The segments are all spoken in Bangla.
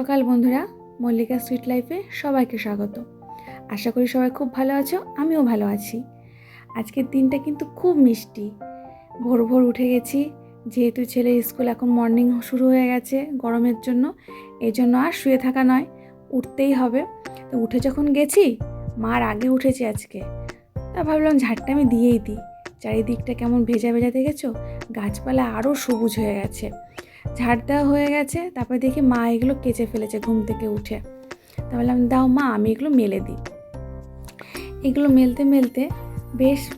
সকাল বন্ধুরা, মল্লিকা সুইট লাইফে সবাইকে স্বাগত। আশা করি সবাই খুব ভালো আছো, আমিও ভালো আছি। আজকের দিনটা কিন্তু খুব মিষ্টি। ভোর ভোর উঠে গেছি, যেহেতু ছেলে স্কুল এখন মর্নিং শুরু হয়ে গেছে গরমের জন্য এই জন্য আর শুয়ে থাকা নয়, উঠতেই হবে। তো উঠে যখন গেছি, মার আগে উঠেছি আজকে। তা ভাবলাম ঝাড়টা আমি দিয়েই দিই। চারিদিকটা কেমন ভেজা ভেজা দেখেছ? গাছপালা আরও সবুজ হয়ে গেছে। ঝাড় দেওয়া হয়ে গেছে, তারপরে দেখি মা এগুলো কেচে ফেলেছে ঘুম থেকে উঠে। তা বললাম, দাও মা, আমি এগুলো মেলে দিই। এগুলো মেলতে মেলতে বেশ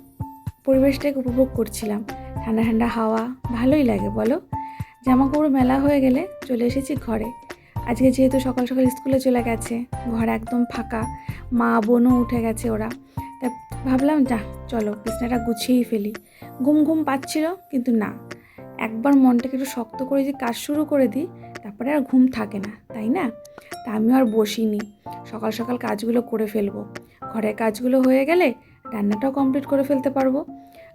পরিবেশটাকে উপভোগ করছিলাম। ঠান্ডা ঠান্ডা হাওয়া, ভালোই লাগে বলো। জামা কাপড় মেলা হয়ে গেলে চলে এসেছি ঘরে। আজকে যেহেতু সকাল সকাল স্কুলে চলে গেছে, ঘর একদম ফাঁকা, মা, বোনও উঠে গেছে ওরা। তা ভাবলাম, যা, চলো, বিছনাটা গুছিয়েই ফেলি। ঘুম ঘুম পাচ্ছিল, কিন্তু না। একবার মনটাকে একটু শক্ত করে যে কাজ শুরু করে দিই, তারপরে আর ঘুম থাকে না, তাই না? তা আমিও আর বসিনি। সকাল সকাল কাজগুলো করে ফেলব। ঘরের কাজগুলো হয়ে গেলে রান্নাটাও কমপ্লিট করে ফেলতে পারব।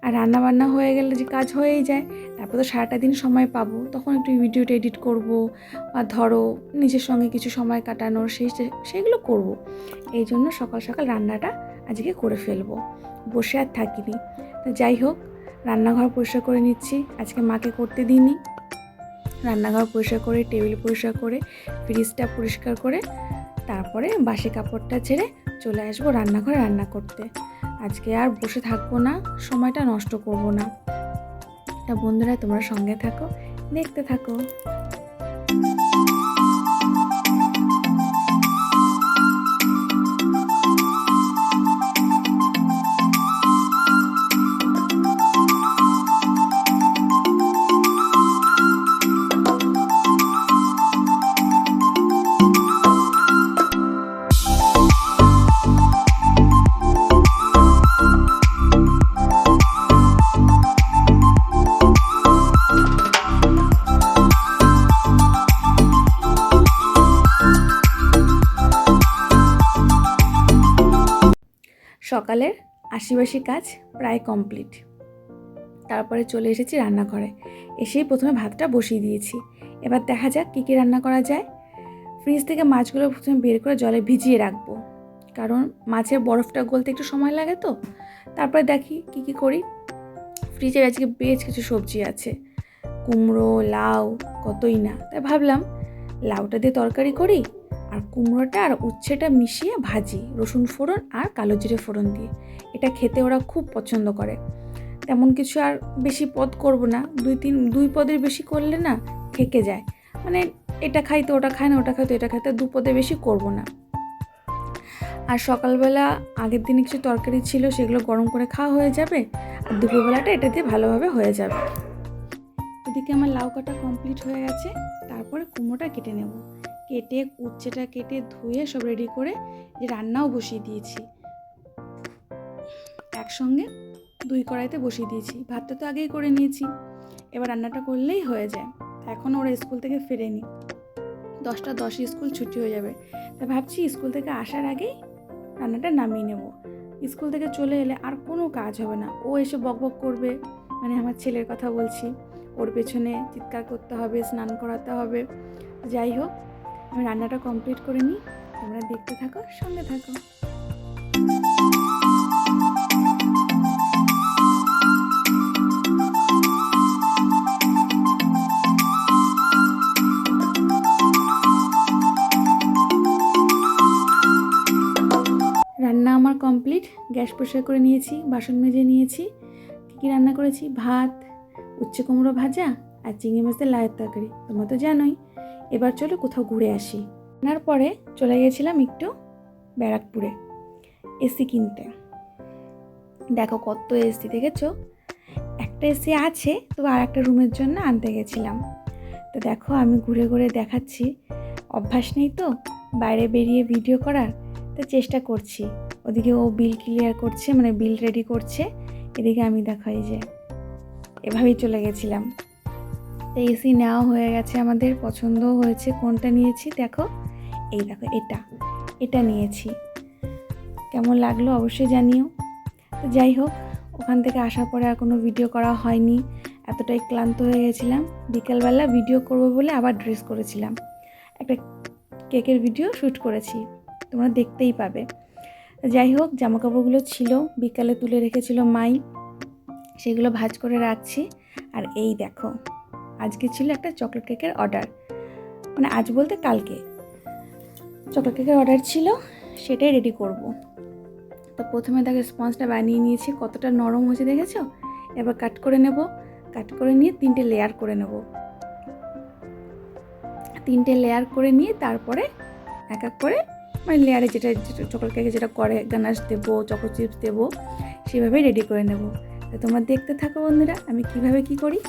আর রান্না বান্না হয়ে গেলে যে কাজ হয়েই যায়, তারপর তো সারাটা দিন সময় পাবো। তখন একটু ভিডিওটা এডিট করব বা ধরো নিজের সঙ্গে কিছু সময় কাটানোর সেই সেইগুলো করব। এই জন্য সকাল সকাল রান্নাটা আজকে করে ফেলব। বসে আর থাকিনি। তো যাই হোক রান্নাঘর পরিষ্কার করে নিচ্ছি। আজকে মাকে করতে দিইনি। রান্নাঘর পরিষ্কার করে, টেবিল পরিষ্কার করে, ফ্রিজটা পরিষ্কার করে, তারপরে বাসি কাপড়টা ছেড়ে চলে আসব রান্নাঘরে রান্না করতে। আজকে আর বসে থাকব না, সময়টা নষ্ট করব না। তা বন্ধুরা, তোমরা সঙ্গে থাকো, দেখতে থাকো। সকালের আশিবাসি কাজ প্রায় কমপ্লিট। তারপরে চলে এসেছি রান্নাঘরে। এসেই প্রথমে ভাতটা বসিয়ে দিয়েছি। এবার দেখা যাক কী কী রান্না করা যায়। ফ্রিজ থেকে মাছগুলো প্রথমে বের করে জলে ভিজিয়ে রাখব। কারণ মাছের বরফটা গলতে একটু সময় লাগে তো। তারপরে দেখি কী কী করি। ফ্রিজের আজকে বেশ কিছু সবজি আছে। কুমড়ো, লাউ, কতই না। তাই ভাবলাম লাউটা দিয়ে তরকারি করি। আর কুমড়োটা আর উচ্ছেটা মিশিয়ে ভাজি, রসুন ফোড়ন আর কালো জিরে ফোড়ন দিয়ে। এটা খেতে ওরা খুব পছন্দ করে। তেমন কিছু আর বেশি পদ করব না, দুই তিন, দুই পদের বেশি করলে না থেকে যায়। মানে এটা খাইতে ওটা খায় না, ওটা খাইতে এটা খাইতে দু পদে বেশি করব না। আর সকালবেলা আগের দিনে কিছু তরকারি ছিল, সেগুলো গরম করে খাওয়া হয়ে যাবে আর দুপুরবেলাটা এটা দিয়ে ভালোভাবে হয়ে যাবে। এদিকে আমার লাউ কাটা কমপ্লিট হয়ে গেছে, তারপরে কুমড়োটা কেটে নেব। কেটে উচ্ছেটা কেটে ধুয়ে সব রেডি করে যে রান্নাও বসিয়ে দিয়েছি। একসঙ্গে দুই কড়াইতে বসিয়ে দিয়েছি। ভাতটা তো আগেই করে নিয়েছি। এবার রান্নাটা করলেই হয়ে যায়। এখন ওরা স্কুল থেকে ফেরেনি। দশটা দশে স্কুল ছুটি হয়ে যাবে। তা ভাবছি স্কুল থেকে আসার আগেই রান্নাটা নামিয়ে নেব। স্কুল থেকে চলে এলে আর কোনো কাজ হবে না। ও এসে বক বক করবে। মানে আমার ছেলের কথা বলছি। ওর পেছনে চিৎকার করতে হবে, স্নান করাতে হবে। যাই হোক রান্নাটা কমপ্লিট করে নিই। তোমরা দেখতে থাকো, সঙ্গে থাকো। রান্না আমার কমপ্লিট গ্যাস পরিষ্কার করে নিয়েছি, বাসন মেজে নিয়েছি। কী কী রান্না করেছি? ভাত, উচ্ছে কুমড়ো ভাজা আর চিংড়ি মাছের লায়ের তরকারি। তোমরা তো জানোই। এবার চলো কোথাও ঘুরে আসি। রান্নার পরে চলে গেছিলাম একটু ব্যারাকপুরে, এসি কিনতে। দেখো কত এসি, দেখেছ? একটা এসি আছে, তো আর একটা রুমের জন্য আনতে গেছিলাম। তো দেখো আমি ঘুরে ঘুরে দেখাচ্ছি। অভ্যাস নেই তো, বাইরে বেরিয়ে ভিডিও করার, তো চেষ্টা করছি। ওদিকে ও বিল ক্লিয়ার করছে মানে বিল রেডি করছে। এদিকে আমি দেখো যে, এভাবেই চলে গেছিলাম। তো এসি নেওয়া হয়ে গেছে, আমাদের পছন্দও হয়েছে। কোনটা নিয়েছি? দেখো, এই দেখো, এটা এটা নিয়েছি। কেমন লাগল অবশ্যই জানিও। তো যাই হোক, ওখান থেকে আসার পরে আর কোনো ভিডিও করা হয়নি। এতটাই ক্লান্ত হয়ে গেছিলাম। বিকেলবেলা ভিডিও করব বলে আবার ড্রেস করেছিলাম। একটা কেকের ভিডিও শ্যুট করেছি। তোমরা দেখতেই পাবে। যাই হোক জামা কাপড়গুলো ছিল, বিকালে তুলে রেখেছিল মাই। সেগুলো ভাজ করে রাখছি। আর এই দেখো আজকে ছিল একটা চকলেট কেকের অর্ডার। মানে আজ বলতে কালকে। চকলেট কেকের অর্ডার ছিল, সেটাই রেডি করব। তো প্রথমে দেখো স্পঞ্জটা বানিয়ে নিয়েছি, কতটা নরম হয়েছে দেখেছ? এবার কাট করে নেব। কাট করে নিয়ে তিনটে লেয়ার করে নেব। তিনটে লেয়ার করে নিয়ে তারপরে এক এক করে মানে লেয়ারে যেটা চকলেট কেকে যেটা করে গানাশ দেবো চকো চিপস দেবো, সেভাবেই রেডি করে নেব। তোমরা দেখতে থাকো বন্ধুরা, আমি কীভাবে কি করি?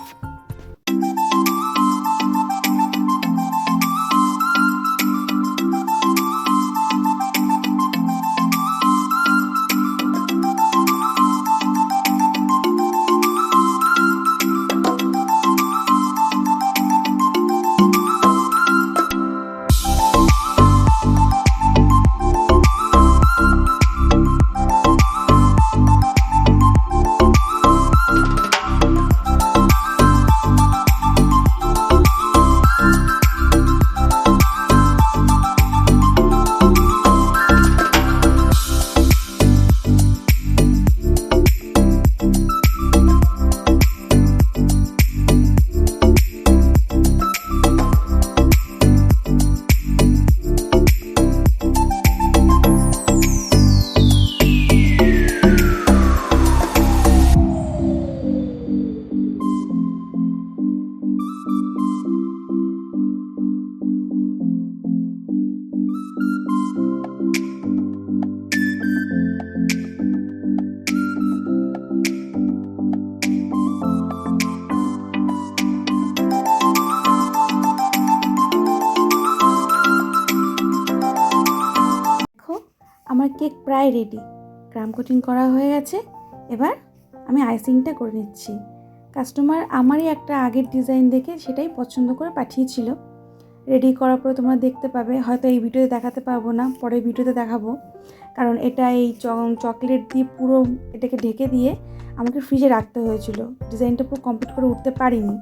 কেক প্রায় রেডি ক্রাম কোটিং করা হয়ে গেছে। এবার আমি আইসিংটা করে নিচ্ছি। কাস্টমার আমারই একটা আগের ডিজাইন দেখে সেটাই পছন্দ করে পাঠিয়েছিল। রেডি করার পরে তোমরা দেখতে পাবে। হয়তো এই ভিডিওতে দেখাতে পারব না, পরের ভিডিওতে দেখাবো। কারণ এটা এই চকলেট দিয়ে পুরো এটাকে ঢেকে দিয়ে আমাকে ফ্রিজে রাখতে হয়েছিল। ডিজাইনটা পুরো কমপ্লিট করে উঠতে পারিনি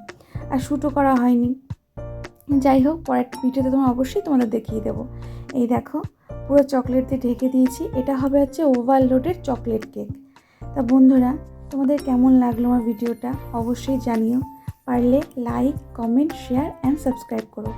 আর শ্যুটও করা হয়নি। যাই হোক, পরের ভিডিওতে তোমার অবশ্যই তোমাদের দেখিয়ে দেবো। এই দেখো পুরো চকলেট দিয়ে ঢেকে দিয়েছি। এটা হবে হচ্ছে ওভারলোডের চকলেট কেক। তা বন্ধুরা, তোমাদের কেমন লাগল আমার ভিডিওটা? অবশ্যই জানিও। পারলে like, comment, share and subscribe করো।